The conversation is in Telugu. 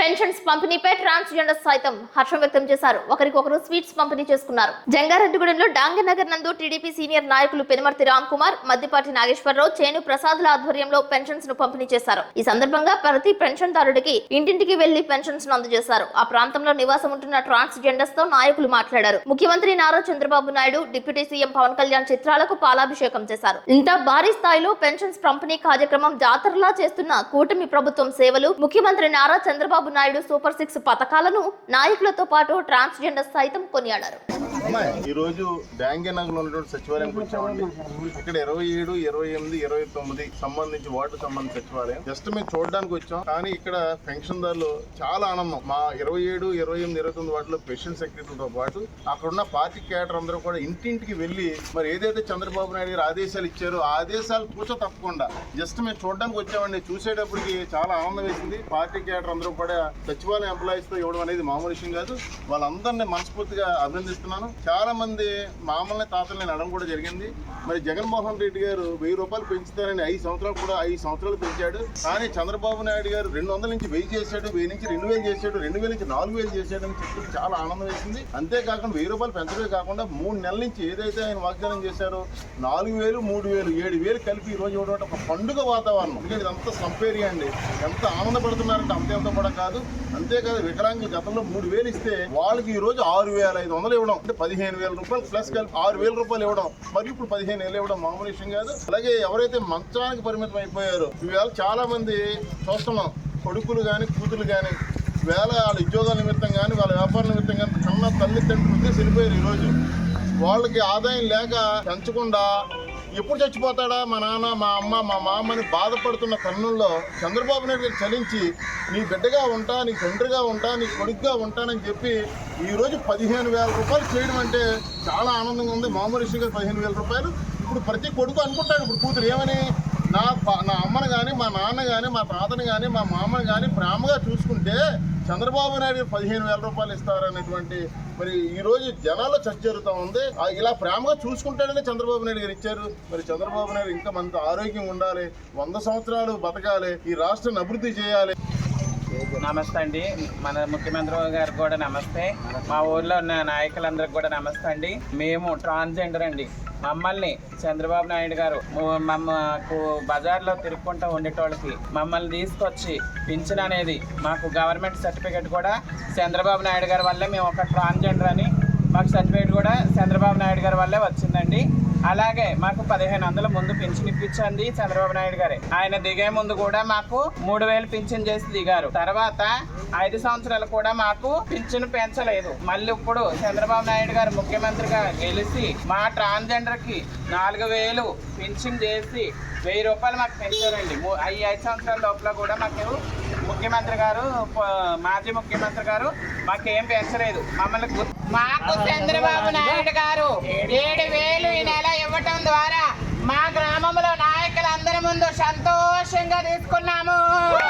పెన్షన్స్ పంపిణీపై ట్రాన్స్ జెండర్ సైతం హర్షం వ్యక్తం చేశారు. ఒకరికొకరు స్వీట్స్ పంపిణీ చేసుకున్నారు. జంగారెడ్డిగూడెంలో డాంగనగర్ నందు టీడీపీ సీనియర్ నాయకులు పెనుమర్తి రామ్ కుమార్ మద్దిపాటి నాగేశ్వరరావు చేను ప్రసాద్ల ఆధ్వర్యంలో పెన్షన్స్ను పంపిణీ చేశారు. ఈ సందర్భంగా ప్రతి పెన్షన్ దారుడికి ఇంటింటికి వెళ్ళి పెన్షన్స్ను అందజేశారు. ఆ ప్రాంతంలో నివాసం ఉంటున్న ట్రాన్స్ జెండర్స్తో నాయకులు మాట్లాడారు. ముఖ్యమంత్రి నారా చంద్రబాబు నాయుడు డిప్యూటీ సీఎం పవన్ కళ్యాణ్ చిత్రాలకు పాలాభిషేకం చేశారు. ఇంత భారీ స్థాయిలో పెన్షన్స్ పంపిణీ కార్యక్రమం జాతరలా చేస్తున్న కూటమి ప్రభుత్వం సేవలు ముఖ్యమంత్రి నారా చంద్రబాబు నాయుడు సూపర్ సిక్స్ పథకాలను నాయకులతో పాటు ట్రాన్స్జెండర్ సైతం కొనియాడారు. ఈరోజు ఈ ఉన్నటువంటి సచివాలయంకి వచ్చామండి ఇక్కడ ఇరవై ఏడు ఇరవై ఎనిమిది ఇరవై తొమ్మిది సంబంధించి వార్డు సంబంధించి సచివాలయం. జస్ట్ మేము చూడడానికి వచ్చాం. కానీ ఇక్కడ పెన్షన్దారులు చాలా ఆనందం. మా ఇరవై ఏడు ఇరవై ఎనిమిది ఇరవై తొమ్మిది వాటిలో పెన్షన్ సెక్రటరీతో పాటు అక్కడ ఉన్న పార్టీ క్యాడర్ అందరూ కూడా ఇంటింటికి వెళ్ళి మరి ఏదైతే చంద్రబాబు నాయుడు గారు ఆదేశాలు ఇచ్చారో ఆ ఆదేశాలు కూర్చో తప్పకుండా. జస్ట్ మేము చూడడానికి వచ్చామండి. చూసేటప్పటికి చాలా ఆనందం వేసింది. పార్టీ క్యాడర్ అందరూ కూడా సచివాలయం ఎంప్లాయీస్తో ఇవ్వడం అనేది మామూలు విషయం కాదు. వాళ్ళందరినీ మనస్ఫూర్తిగా అభినందిస్తున్నాను. చాలా మంది మామల్ని తాతల్ని అడగడం కూడా జరిగింది. మరి జగన్మోహన్ రెడ్డి గారు వెయ్యి రూపాయలు పెంచుతారని ఐదు సంవత్సరాలు కూడా ఐదు సంవత్సరాలు పెంచాడు. కానీ చంద్రబాబు నాయుడు గారు రెండు వందల నుంచి వెయ్యి చేశాడు వెయ్యి నుంచి రెండు వేలు చేశాడు రెండు వేల నుంచి నాలుగు వేలు చేశాడు అని చెప్పి చాలా ఆనందం వేసింది. అంతేకాకుండా వెయ్యి రూపాయలు పెంచడమే కాకుండా మూడు నెలల నుంచి ఏదైతే ఆయన వాగ్దానం చేశారో నాలుగు వేలు మూడు వేలు ఏడు వేలు కలిపి ఈరోజు ఇవ్వడం ఒక పండుగ వాతావరణం. ఎందుకంటే ఇదంతా సంపేరి అండి. ఎంత ఆనందపడుతున్నారంటే అంతే అంత కూడా కాదు. అంతేకాదు వికలాంగులు గతంలో మూడు వేలు ఇస్తే వాళ్ళకి ఈరోజు ఆరు వేల ఐదు వందలు ఇవ్వడం. అంటే పదిహేను వేల రూపాయలు ప్లస్ కలిపి ఆరు వేల రూపాయలు ఇవ్వడం. మరి ఇప్పుడు పదిహేను వేలు ఇవ్వడం మామూలు విషయం కాదు. అలాగే ఎవరైతే మంచానికి పరిమితం అయిపోయారో ఇవాళ చాలా మంది చూస్తున్నాం. కొడుకులు కానీ కూతురు కానీ వేళ వాళ్ళ ఉద్యోగాల నిమిత్తం కానీ వాళ్ళ వ్యాపార నిమిత్తం కానీ కన్నా తల్లిదండ్రులు వృద్ధి వెళ్ళిపోయారు ఈరోజు. వాళ్ళకి ఆదాయం లేక పెంచకుండా ఎప్పుడు చచ్చిపోతాడా? మా నాన్న మా అమ్మ మా మామని బాధపడుతున్న కన్నుల్లో చంద్రబాబు నాయుడు గారు చలించి నీ బిడ్డగా ఉంటా నీ తండ్రిగా ఉంటా నీ కొడుకుగా ఉంటానని చెప్పి ఈరోజు పదిహేను వేల రూపాయలు చేయడం అంటే చాలా ఆనందంగా ఉంది. మామూలు విషయం గారు పదిహేను వేల రూపాయలు. ఇప్పుడు ప్రతి కొడుకు అనుకుంటాడు ఇప్పుడు కూతురు ఏమని? నా నా అమ్మని కానీ మా నాన్న కానీ మా తాతను కానీ మా మామని కానీ ప్రేమగా చూసుకుంటే చంద్రబాబు నాయుడు పదిహేను వేల రూపాయలు ఇస్తారనేటువంటి మరి ఈరోజు జనాల్లో చర్చ జరుగుతూ ఉంది. ఆ ఇలా ప్రేమగా చూసుకుంటాడని చంద్రబాబు నాయుడు గారు ఇచ్చారు. మరి చంద్రబాబు నాయుడు ఇంకా మనతో ఆరోగ్యం ఉండాలి వంద సంవత్సరాలు బతకాలి ఈ రాష్ట్రాన్ని అభివృద్ధి చేయాలి. నమస్తే అండి. మన ముఖ్యమంత్రి గారికి కూడా నమస్తే. మా ఊర్లో ఉన్న నాయకులందరికి కూడా నమస్తే అండి. మేము ట్రాన్స్జెండర్ అండి. మమ్మల్ని చంద్రబాబు నాయుడు గారు మాకు బజార్లో తిరుక్కుంటూ ఉండేటోళ్ళకి మమ్మల్ని తీసుకొచ్చి పింఛన్ అనేది మాకు గవర్నమెంట్ సర్టిఫికేట్ కూడా చంద్రబాబు నాయుడు గారి వల్లే మేము ఒక ట్రాన్స్జెండర్ అని మాకు సర్టిఫికేట్ కూడా చంద్రబాబు నాయుడు గారి వల్లే వచ్చిందండి. అలాగే మాకు పదిహేను వందల ముందు పింఛన్ ఇప్పించండి చంద్రబాబు నాయుడు గారే. ఆయన దిగే ముందు కూడా మాకు మూడు వేలు పింఛన్ చేసి దిగారు. తర్వాత ఐదు సంవత్సరాలు కూడా మాకు పింఛన్ పెంచలేదు. మళ్ళీ ఇప్పుడు చంద్రబాబు నాయుడు గారు ముఖ్యమంత్రిగా గెలిచి మా ట్రాన్స్జెండర్కి నాలుగు వేలు పింఛన్ చేసి వెయ్యి రూపాయలు మాకు పెంచారండి. ము- ఐదు సంవత్సరాల లోపల కూడా మాకు ముఖ్యమంత్రి గారు మాజీ ముఖ్యమంత్రి గారు మాకేం పెంచలేదు. మమ్మల్ని మాకు చంద్రబాబు నాయుడు గారు ఏడు వేలు ఈ నెల ఇవ్వటం ద్వారా మా గ్రామంలో నాయకులందరి ముందు సంతోషంగా తీసుకున్నాము.